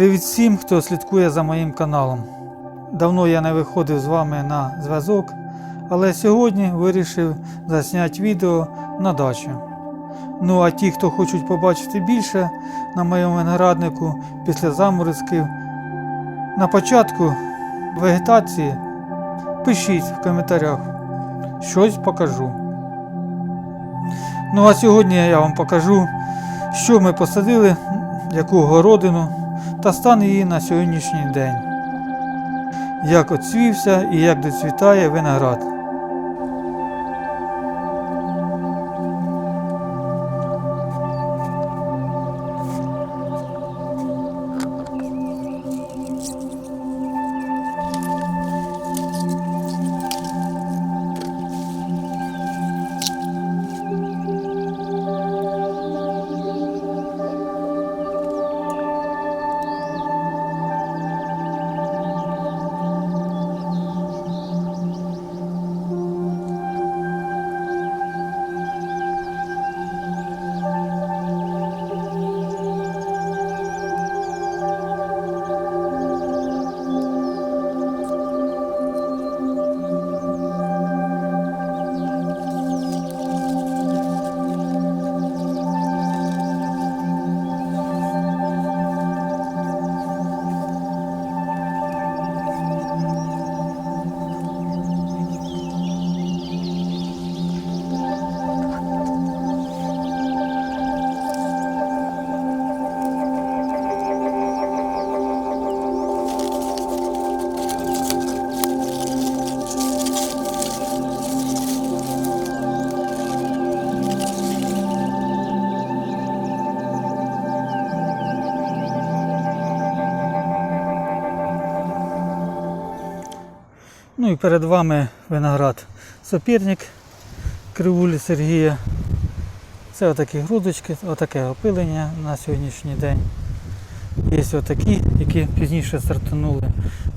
Привіт всім, хто слідкує за моїм каналом. Давно я не виходив з вами на зв'язок, але сьогодні вирішив засняти відео на дачі. Ну а ті, хто хочуть побачити більше на моєму винограднику після заморозків, на початку вегетації пишіть в коментарях, щось покажу. Ну а сьогодні я вам покажу, що ми посадили, яку городину та стан її на сьогоднішній день. Як оцвівся і як доцвітає виноград. Перед вами виноград соперник Кривулі Сергія. Це отакі грудочки, отаке опилення на сьогоднішній день. Є отакі, які пізніше стартанули.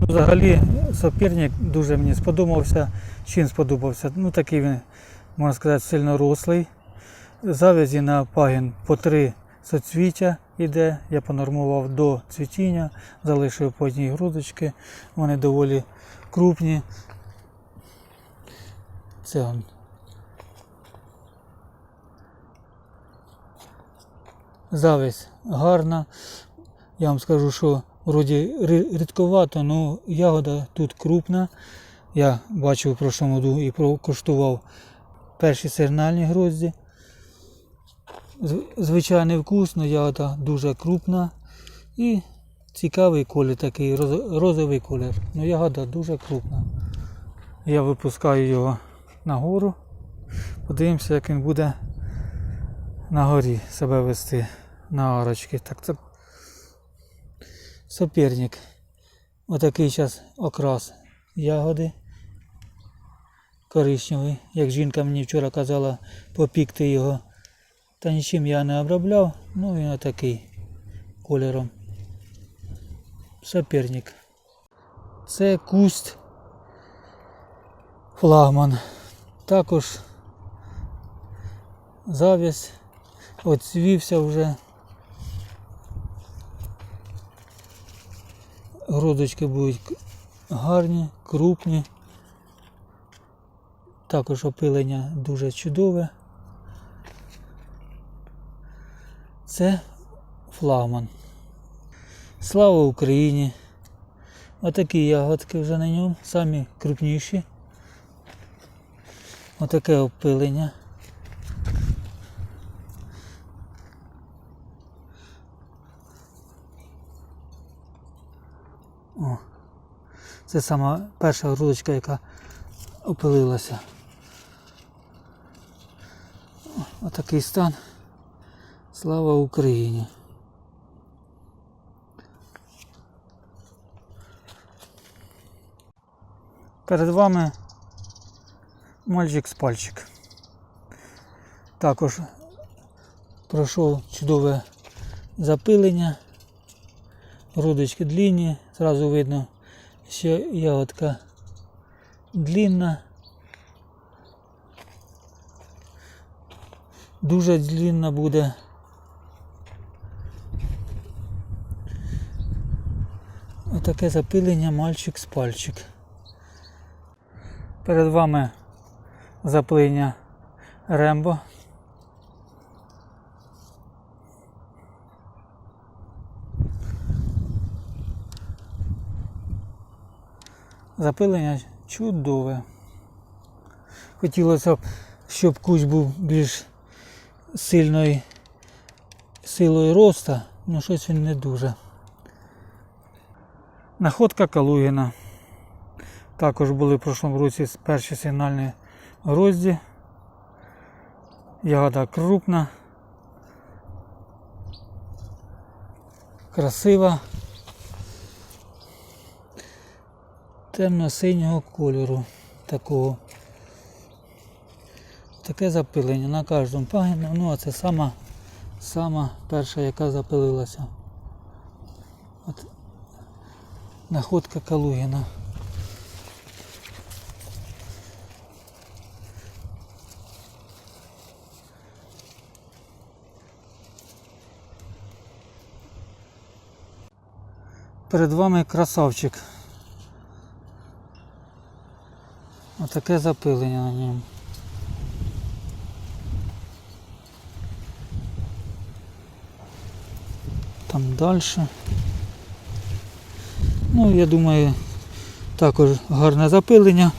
Ну, взагалі соперник дуже мені сподобався. Чим сподобався? Ну такий він, можна сказати, сильно рослий. Завязі на пагін по три соцвіття йде. Я понормував до цвітіння, залишив по одній грудочки. Вони доволі крупні. Он. Зависть гарна. Я вам скажу, що вроді рідковато, але ягода тут крупна. Я бачив в прошлому году і прокуштував перші сигнальні грозді. Звичайний вкус, але ягода дуже крупна. І цікавий колір такий, розовий колір. Ну ягода дуже крупна. Я випускаю його нагору. Подивимося, як він буде на горі себе вести на арочки. Так це соперник. Отакий зараз окрас ягоди. Коричневий. Як жінка мені вчора казала попікти його. Та нічим я не обробляв, ну він отакий кольором. Соперник. Це куст флагман. Також завість оцвівся вже. Грудочки будуть гарні, крупні. Також опилення дуже чудове. Це флагман. Слава Україні! Отакі ягодки вже на ньому, самі крупніші. Отаке опилення. О, це сама перша грудочка, яка опилилася. Отакий стан. Слава Україні! Перед вами мальчик з пальчик. Також пройшов чудове запилення. Грудочки длинні, зразу видно, що ягодка длинна. Дуже длинна буде. Отаке запилення мальчик з пальчик. Перед вами запилення Рембо. Запилення чудове. Хотілося б, щоб кущ був більш сильною силою роста, ну щось він не дуже. Находка Калугіна. Також були в прошлому році перші сигнальні грозді. Ягода крупна, красива, темно-синього кольору такого. Таке запилення на кожному пагіні. Ну а це сама, сама перша, яка запилилася. От находка Калугіна. Перед вами красавчик. Отаке запилення на ньому. Там далі. Ну, я думаю, також гарне запилення.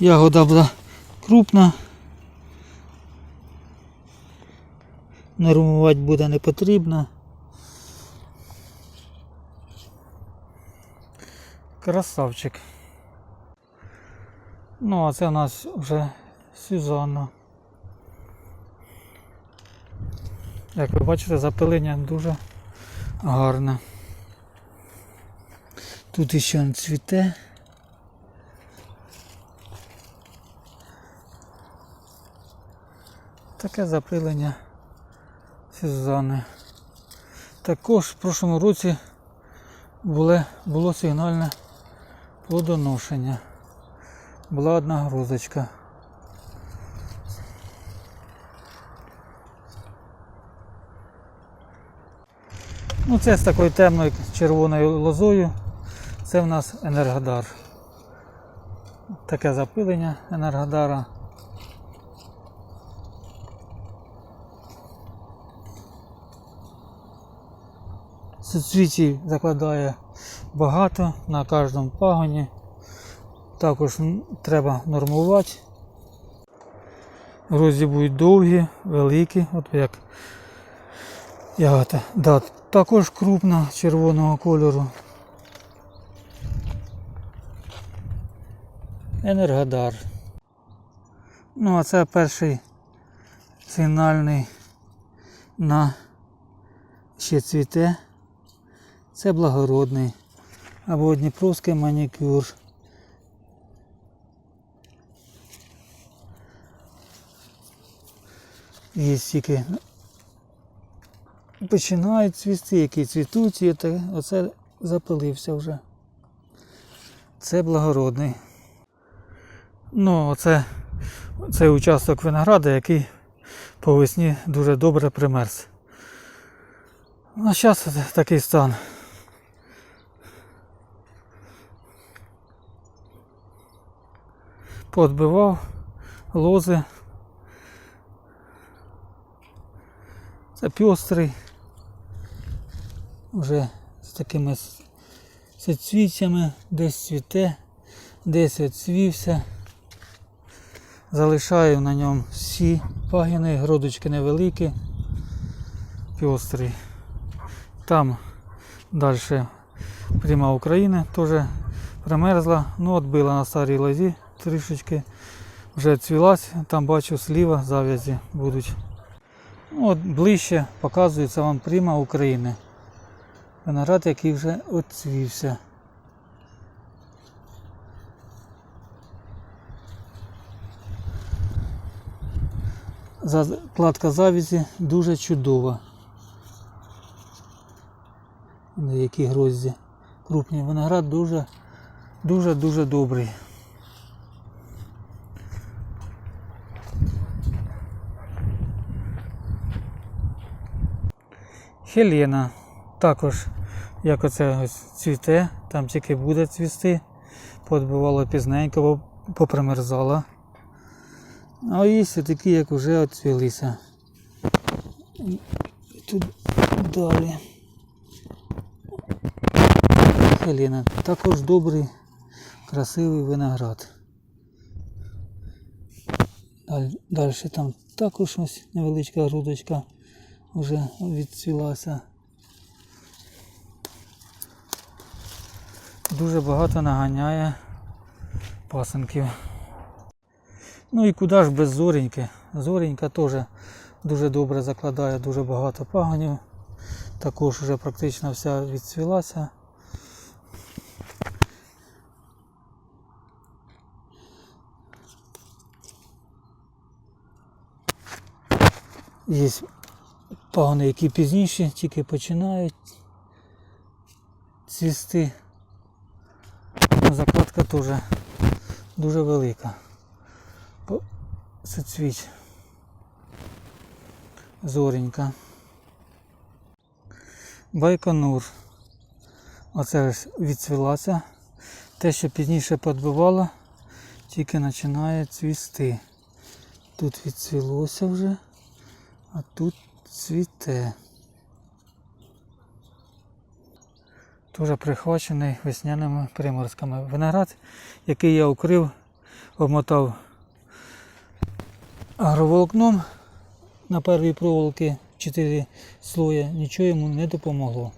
Ягода була крупна. Нормувати буде не потрібно. Красавчик. Ну, а це у нас вже Сюзанна. Як ви бачите, запилення дуже гарне. Тут іще он цвіте. Таке запилення Сюзанни. Також в прошлому році було, було сигнальне плодоношення. Була одна грузочка. Ну, це з такою темною червоною лозою. Це в нас енергодар. Таке запилення енергодара. Суцвітій закладає багато на кожному пагоні. Також треба нормувати. Грозді будуть довгі, великі, от як ягода. Да, також крупна червоного кольору. Енергодар. Ну, а це перший сигнальний на ще цвіте. Це благородний. Або Дніпровський манікюр. Є стільки починають цвісти, які цвітуть, і те- оце запилився вже. Це благородний. Ну, оце цей участок винограда, який по весні дуже добре примерз. А зараз такий стан. Подбивав лози. Це пьострий. Вже з такими соцвіттями, десь цвіте, десь відцвівся. Залишаю на ньому всі пагіни, грудочки невеликі, пьострий. Там далі пряма України теж примерзла, ну відбила на старій лозі трішечки. Вже цвілась, там бачу сліва зав'язі будуть. Ну, от ближче показується вам прима України. Виноград, який вже оцвівся. Закладка завязі дуже чудова. На які грозді. Крупні виноград дуже дуже дуже добрий. Хелена також, як оце ось цвіте, там тільки буде цвісти. Подбивало пізненько, бо попримерзало. А є такі, як вже оцвілися. Тут далі. Хелена. Також добрий, красивий виноград. Далі там також ось невеличка грудочка вже відцвілася. Дуже багато наганяє пасенків. Ну і куди ж без зореньки? Зоренька теж дуже добре закладає дуже багато пагонів. Також вже практично вся відцвілася. Є пагони, які пізніше тільки починають цвісти. Ну, Закладка теж дуже велика. По- Соцвіч. Зоренька. Байконур. Оце відцвілася. Те, що пізніше подбивало, тільки починає цвісти. Тут відцвілося вже, а тут цвіте. Дуже прихвачений весняними приморозками. Виноград, який я укрив, обмотав агроволокном на первій проволоки 4 слоя, нічого йому не допомогло.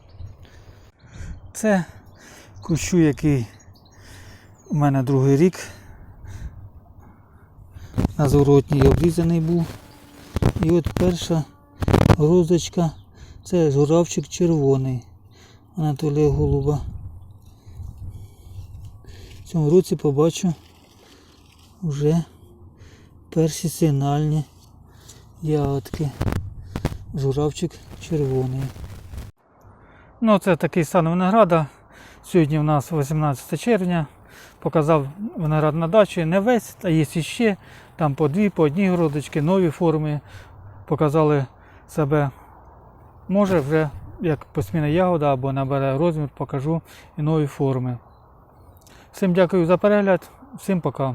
Це кущу, який у мене другий рік на зворотній обрізаний був. І от перша розочка, це журавчик червоний Анатолія Голуба. В цьому році побачу вже перші сигнальні ягодки. Журавчик червоний. Ну, це такий стан винограда. Сьогодні у нас 18 червня. Показав виноград на дачі. Не весь, а є іще. Там по дві, по одній городочки, нові форми. Показали себе. Може вже як посміна ягода або набере розмір, покажу і нові форми. Всім дякую за перегляд, всім пока.